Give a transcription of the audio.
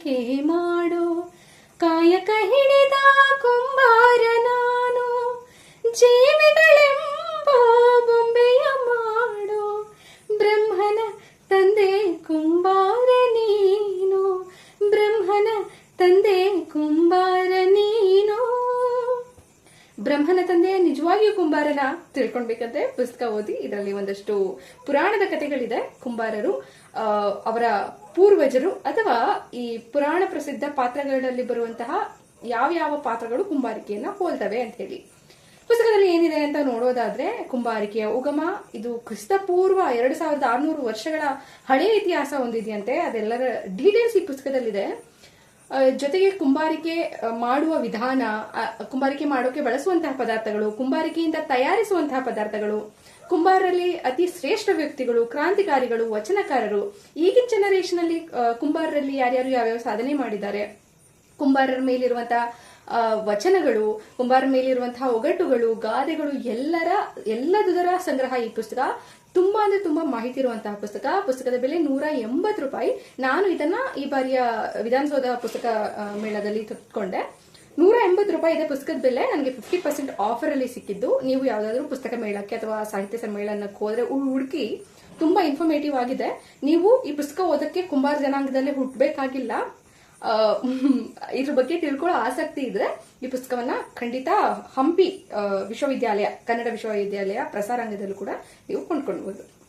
ಕುಂಬಾರಿಕೆ ಮಾಡೋ. ಕಾಯಕ ಹಿಡಿದ ಕುಂಬಾರ ನಾನು. ಜೀವಿಗಳೆಂಬ ಬೊಂಬೆಯ ಮಾಡೋ. ಬ್ರಹ್ಮನ ತಂದೆ ಕುಂಬಾರ ನೀನು. ಬ್ರಹ್ಮನ ತಂದೆ ಕುಂಬಾರ ನೀನು. ಬ್ರಹ್ಮನ ತಂದೆಯ ನಿಜವಾಗಿಯೂ ಕುಂಬಾರನ ತಿಳ್ಕೊಳ್ಬೇಕಂದ್ರೆ ಪುಸ್ತಕ ಓದಿ ಇದರಲ್ಲಿ ಒಂದಷ್ಟು ಪುರಾಣದ ಕಥೆಗಳಿದೆ. ಕುಂಬಾರರು ಅವರ ಪೂರ್ವಜರು ಅಥವಾ ಈ ಪುರಾಣ ಪ್ರಸಿದ್ಧ ಪಾತ್ರಗಳಲ್ಲಿ ಬರುವಂತಹ ಯಾವ ಯಾವ ಪಾತ್ರಗಳು ಕುಂಬಾರಿಕೆಯನ್ನ ಹೋಲ್ತವೆ ಅಂತ ಹೇಳಿ. ಪುಸ್ತಕದಲ್ಲಿ ಏನಿದೆ ಅಂತ ನೋಡೋದಾದ್ರೆ ಕುಂಬಾರಿಕೆಯ ಉಗಮ, ಇದು ಕ್ರಿಸ್ತಪೂರ್ವ ಎರಡು ಸಾವಿರದ ಆರ್ನೂರು ವರ್ಷಗಳ ಹಳೆಯ ಇತಿಹಾಸ ಹೊಂದಿದೆಯಂತೆ. ಅದೆಲ್ಲರ ಡೀಟೇಲ್ಸ್ ಈ ಪುಸ್ತಕದಲ್ಲಿದೆ. ಜೊತೆಗೆ ಕುಂಬಾರಿಕೆ ಮಾಡುವ ವಿಧಾನ ಕುಂಬಾರಿಕೆ ಮಾಡೋಕೆ ಬಳಸುವಂತಹ ಪದಾರ್ಥಗಳು, ಕುಂಬಾರಿಕೆಯಿಂದ ತಯಾರಿಸುವಂತಹ ಪದಾರ್ಥಗಳು, ಕುಂಬಾರರಲ್ಲಿ ಅತಿ ಶ್ರೇಷ್ಠ ವ್ಯಕ್ತಿಗಳು, ಕ್ರಾಂತಿಕಾರಿಗಳು, ವಚನಕಾರರು, ಈಗಿನ ಜನರೇಷನ್ ಅಲ್ಲಿ ಕುಂಬಾರರಲ್ಲಿ ಯಾರ್ಯಾರು ಯಾವ್ಯಾವ ಸಾಧನೆ ಮಾಡಿದ್ದಾರೆ? ಕುಂಬಾರರ ಮೇಲಿರುವಂತಹ ವಚನಗಳು, ಕುಂಬಾರ ಮೇಲಿರುವಂತಹ ಒಗಟುಗಳು, ಗಾದೆಗಳು, ಎಲ್ಲರ ಎಲ್ಲದರ ಸಂಗ್ರಹ ಈ ಪುಸ್ತಕ. ತುಂಬಾ ಅಂದ್ರೆ ತುಂಬಾ ಮಾಹಿತಿ ಇರುವಂತಹ ಪುಸ್ತಕ. ಪುಸ್ತಕದ ಬೆಲೆ ನೂರ ಎಂಬತ್ತು ರೂಪಾಯಿ. ನಾನು ಇದನ್ನ ಈ ಬಾರಿಯ ವಿಧಾನಸೌಧ ಪುಸ್ತಕ ಮೇಳದಲ್ಲಿ ತೆಗೆದುಕೊಂಡೆ ನೂರ ಎಂಬತ್ತು ರೂಪಾಯಿ ಇದೆ ಪುಸ್ತಕದ ಬೆಲೆ. ನನಗೆ ಫಿಫ್ಟಿ ಪರ್ಸೆಂಟ್ ಆಫರ್ ಅಲ್ಲಿ ಸಿಕ್ಕಿದ್ದು. ನೀವು ಯಾವ್ದಾದ್ರು ಪುಸ್ತಕ ಮೇಳಕ್ಕೆ ಅಥವಾ ಸಾಹಿತ್ಯ ಸಮ್ಮೇಳನಕ್ಕೆ ಹೋದ್ರೆ ಹುಡುಕಿ ತುಂಬಾ ಇನ್ಫಾರ್ಮೇಟಿವ್ ಆಗಿದೆ. ನೀವು ಈ ಪುಸ್ತಕ ಓದಕ್ಕೆ ಕುಂಬಾರ ಜನಾಂಗದಲ್ಲೇ ಹುಟ್ಟಬೇಕಾಗಿಲ್ಲ ಇದ್ರ ಬಗ್ಗೆ ತಿಳ್ಕೊಳ್ಳೋ ಆಸಕ್ತಿ ಇದ್ರೆ ಈ ಪುಸ್ತಕವನ್ನ ಖಂಡಿತ ಹಂಪಿ ವಿಶ್ವವಿದ್ಯಾಲಯ, ಕನ್ನಡ ವಿಶ್ವವಿದ್ಯಾಲಯ ಪ್ರಸಾರಾಂಗದಲ್ಲೂ ಕೂಡ ನೀವು ಕೊಂಡ್ಕೊಳ್ಬಹುದು